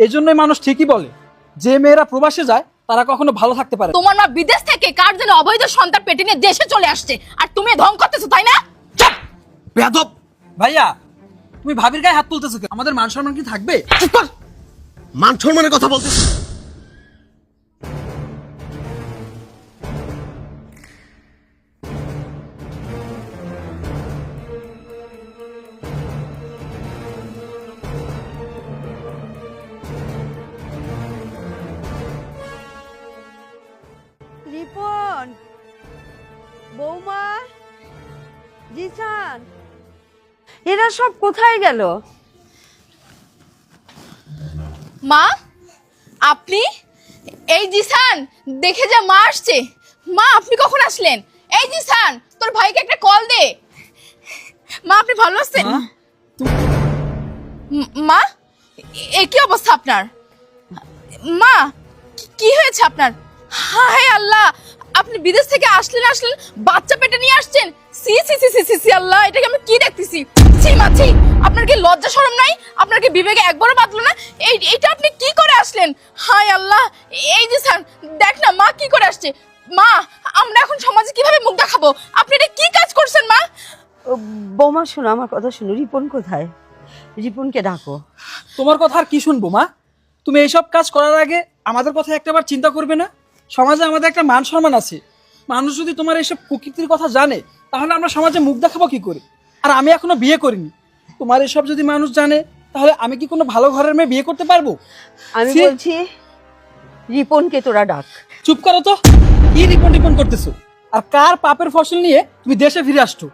এই জন্যই মানুষ ঠিকই বলে যে মেয়েরা প্রবাসে যায় তারা কখনো ভালো থাকতে পারে তোমার মা বিদেশ থেকে কার যেন অবৈধ সন্তান পেটে নিয়ে দেশে চলে আসছে? আর তুমি ধ্বংস করতেছো তাই না? বেদব বেয়াদব! ভাইয়া তুমি ভাবির গায়ে হাত তুলতেছো কেন? আমাদের মান সম্মান কি থাকবে? চুপ কর! মান সম্মানের কথা বলতে জিসান এরা সব কোথায় গেল? মা আপনি? এই জিসান দেখে যা মা আসছে। মা আপনি কখন আসলেন? এই জিসান তোর ভাইকে একটা কল দে। মা আপনি ভালো আছেন? মা, মা এ- কি অবস্থা আপনার? মা কি- কি হয়েছে আপনার? হায় আল্লাহ আপনি বিদেশ থেকে আসলেন আসলেন বাচ্চা পেটে নিয়ে আসছেন? সি সি সি সি সি সি আল্লাহ এটাকে আমি কি দেখতেছি? ছি মা ছি আপনার কি লজ্জা শরম নাই? আপনার কি বিবেকে একবারও বাঁধলো না? এই এইটা আপনি কি করে আসলেন? হাই আল্লাহ এই যে স্যার দেখ না মা কি করে আসছে? মা আমরা এখন সমাজে কীভাবে মুখ দেখাবো? আপনি এটা কি কাজ করছেন মা? বৌমা শোনো আমার কথা শোনো। রিপন কোথায়? রিপনকে ডাকো। তোমার কথা আর কি শুনব মা? তুমি এইসব কাজ করার আগে আমাদের কথা একটাবার চিন্তা করবে না? সমাজে আমাদের একটা মান সম্মান আছে। মানুষ যদি তোমার এইসব প্রকৃতির কথা জানে তাহলে আমরা সমাজে মুখ দেখাবো কি করে? আর আমি এখনও বিয়ে করিনি। তোমার এসব যদি মানুষ জানে তাহলে আমি কি কোনো ভালো ঘরের মেয়ে বিয়ে করতে পারব? আমি ছি। বলছি রিপনকে তোরা ডাক। চুপ করো তো। কি রিপন রিপন করতেছো? আর কার পাপের ফসল নিয়ে তুমি দেশে ফিরে আসছো?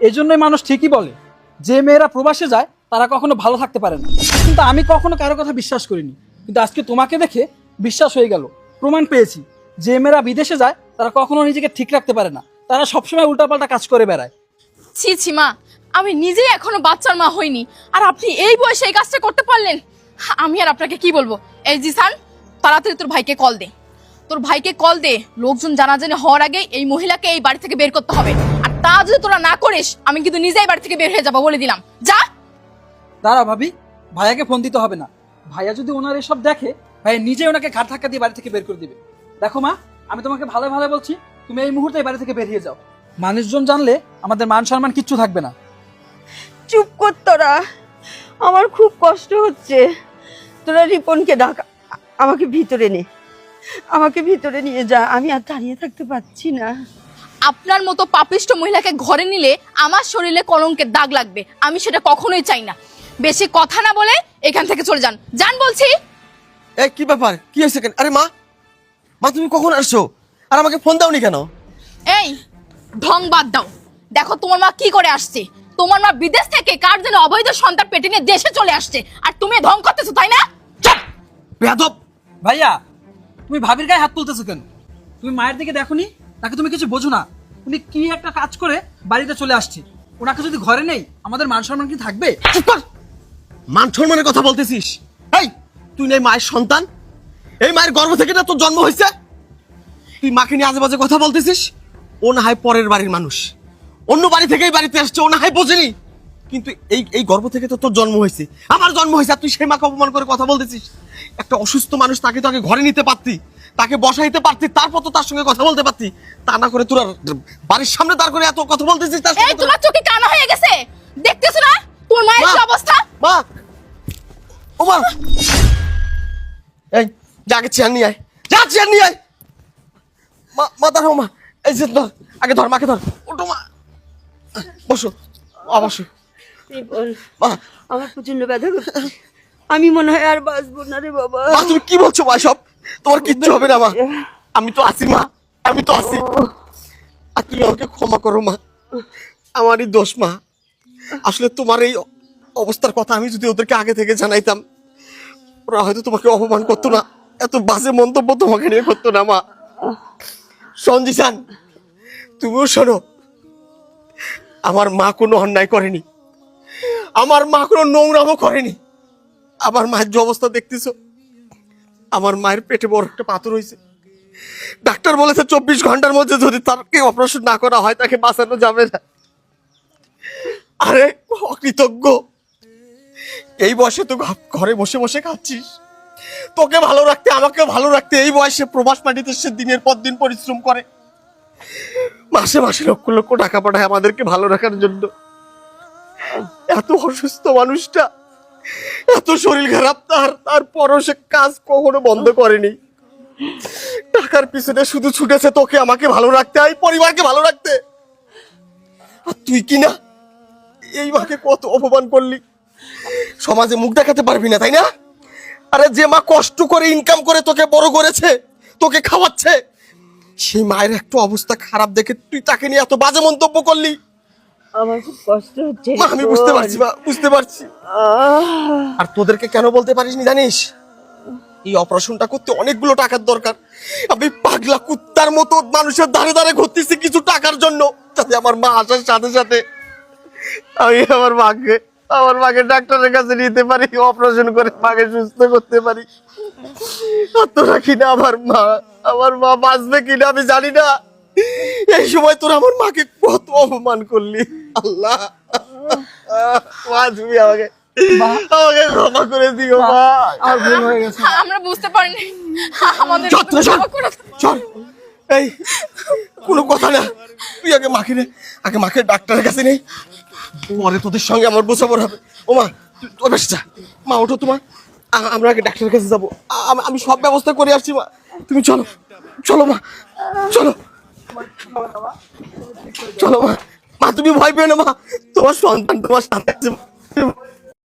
এই জন্যই মানুষ ঠিকই বলে যে মেয়েরা প্রবাসে যায় তারা কখনো ভালো থাকতে পারে না। কিন্তু আমি কখনো কারও কথা বিশ্বাস করিনি। কিন্তু আজকে তোমাকে দেখে বিশ্বাস হয়ে গেল। প্রমাণ পেয়েছি। যে মেয়েরা বিদেশে যায় তারা কখনো নিজেকে ঠিক রাখতে পারে না। তারা সবসময় উল্টাপাল্টা কাজ করে বেড়ায়। ছি ছি মা আমি নিজেই এখনও বাচ্চার মা হইনি। আর আপনি এই বয়সে এই কাজটা করতে পারলেন? আমি আর আপনাকে কি বলব? এই জিসান তাড়াতাড়ি তোর ভাইকে কল দে। তোর ভাইকে কল দে। লোকজন জানাজানি হওয়ার আগে এই মহিলাকে এই বাড়ি থেকে বের করতে হবে। আর তা যদি তোরা না করিস আমি কিন্তু নিজেই বাড়ি থেকে বের হয়ে যাব বলে দিলাম। যা! দাঁড়া ভাবি। ভাইয়াকে ফোন দিতে হবে না। ভাইয়া যদি ওনার এসব দেখে ভাইয়া নিজে ওনাকে ঘাট ধাক্কা দিয়ে বাড়ি থেকে বের করে দিবে। দেখো মা আমি তোমাকে ভালো ভালো বলছি তুমি এই মুহূর্তে বাড়ি থেকে বেরিয়ে যাও। মানুষজন জানলে আমাদের মান সম্মান কিচ্ছু থাকবে না। চুপ কর তোরা আমার খুব কষ্ট হচ্ছে। তোরা রিপনকে ডাক আমাকে ভিতরে নে। আমাকে ভিতরে নিয়ে যা আমি আর দাঁড়িয়ে থাকতে পারছি না। আপনার মতো পাপিষ্ট মহিলাকে ঘরে নিলে আমার শরীরে কলঙ্কের দাগ লাগবে আমি সেটা কখনোই চাই না। বেশি কথা না বলে এখান থেকে চলে যান। যান বলছি। এই কি ব্যাপার? কি হয়েছে আরে মা মা তুমি কখন আসছো? আর আমাকে ফোন দাওনি কেন? এই ঢং বাদ দাও। দেখো তোমার মা কি করে আসছে? তোমার মা বিদেশ থেকে কার যেন অবৈধ সন্তান পেটে নিয়ে দেশে চলে আসছে? আর তুমি ঢং করতেছো তাই না? চুপ! বেয়াদব ভাইয়া তুমি ভাবির গায়ে হাত তুলতেছো কেন? তুমি মায়ের দিকে দেখোনি? তাকে তুমি কিছু বোঝো না। উনি কি একটা কাজ করে বাড়িতে চলে আসছে। ওনাকে যদি ঘরে নেই আমাদের মান সম্মান কি থাকবে? মান সম্মানের কথা বলতেছিস? এই তুই নেই মায়ের সন্তান? এই মায়ের গর্ভ থেকে না তোর জন্ম হয়েছে? তুই মাকে নিয়ে আজে বাজে কথা বলতেছিস? ও না হয় পরের বাড়ির মানুষ। অন্য বাড়ি থেকেই বাড়িতে আসছে ও না হয় বোঝেনি। কিন্তু এই এই গর্ভ থেকে তো তোর জন্ম হয়েছে। আমার জন্ম হয়েছে আর তুই সেই মাকে অপমান করে কথা বলতেছিস? একটা অসুস্থ মানুষ তাকে তো আগে ঘরে নিতে পারতি তাকে বসাইতে পারতি তারপর তো তার সঙ্গে কথা বলতে পারতি। তা না করে তোর বাড়ির সামনে দাঁড় করে এত কথা বলতেছিস তার এই সঙ্গে তোমার চোখে কানা হয়ে গেছে? দেখতেছো না? তোর মায়ের কি অবস্থা? মা! ও মা! এই যা আগে চেয়ার নিয়ে আয় যা চেয়ার নিয়ে আয় মা মা দাঁড়াও মা এই যে ধর আগে ধর মাকে ধর ওটো মা বসো অবশ্যই আমার প্রচণ্ড ব্যথা আমি মনে হয় আর বাঁচবো না রে বাবা মা তুমি কি বলছো মা সব তোমার কিচ্ছু হবে না মা আমি তো আছি মা আমি তো আছি আর তুমি আমাকে ক্ষমা করো মা আমারই দোষ মা আসলে তোমার এই অবস্থার কথা আমি যদি ওদেরকে আগে থেকে জানাইতাম ওরা হয়তো তোমাকে অপমান করতো না। এত বাজে মন্তব্য তোমাকে নিয়ে করতো না, মা। সঞ্জিসান, তুমিও শোনো। আমার মা কোনো অন্যায় করেনি। আমার মা কোনো নোংরামও করেনি। আমার মায়ের যে অবস্থা দেখতেছো, আমার মায়ের পেটে বড় একটা পাথর হয়েছে। ডাক্তার বলেছে চব্বিশ ঘণ্টার মধ্যে যদি তাকে অপারেশন না করা হয়, তাকে বাঁচানো যাবে না। আরে, অকৃতজ্ঞ। এই বয়সে তো ঘরে বসে বসে খাচ্ছিস। তোকে ভালো রাখতে আমাকে ভালো রাখতে, এই বয়সে প্রবাস মাটিতে সে দিনের পর দিন পরিশ্রম করে। মাসে মাসে লক্ষ লক্ষ টাকা পাঠায় আমাদেরকে ভালো রাখার জন্য। এত অসুস্থ মানুষটা, এত শরীর খারাপ, তার, তারপরও সে কাজ কখনো বন্ধ করেনি। টাকার পিছনে শুধু ছুটেছে তোকে, আমাকে ভালো রাখতে, এই পরিবারকে ভালো রাখতে। আর তুই কি না? এই মাকে কত অপমান করলি? সমাজে মুখ দেখাতে পারবি না, তাই না? আরে যে মা কষ্ট করে ইনকাম করে তোকে বড় করেছে তোকে খাওয়াচ্ছে সেই মায়ের একটু অবস্থা খারাপ দেখে তুই তাকে নিয়ে এত বাজে মন্তব্য করলি। আমার খুব কষ্ট হচ্ছে মা আমি বুঝতে পারছি মা বুঝতে পারছি। আর তোদেরকে কেন বলতে পারিসনি জানিস? এই অপারেশনটা করতে অনেকগুলো টাকার দরকার। আমি পাগলা কুত্তার মতো মানুষের ধারে ধারে ঘুরতেছি কিছু টাকার জন্য। যাতে আমার মা আসার সাথে সাথে আমি আমার মাকে আমার মাকে ডাক্তারের কাছে নিতে পারি অপারেশন করে মাকে সুস্থ করতে পারি। তোরা কিনা আমার মা আমার মা বাঁচবে কিনা আমি জানি না। এই সময় তোরা আমার মাকে কত অপমান করলি। আল্লাহ। মা তুমি আমাকে আমাকে ক্ষমা করে দিও মা আর ভুল হয়ে গেছে। আমরা বুঝতে পারিনি। আমাদের। চল এই কোনো কথা না। তুই আগে মাকে নে আগে মাকে ডাক্তারের কাছে নেই পরে তোদের সঙ্গে আমার বোঝাপড় হবে। ও মা তোর বেশ যা। মা, ওঠো তোমার আমরা আগে ডাক্তারের কাছে যাব। আমি- সব ব্যবস্থা করে আসছি, মা। তুমি চলো চলো মা, চলো। চলো মা। মা, তুমি ভয় পেয়ে না, মা। তোমার সন্তান তোমার সাথে আছে।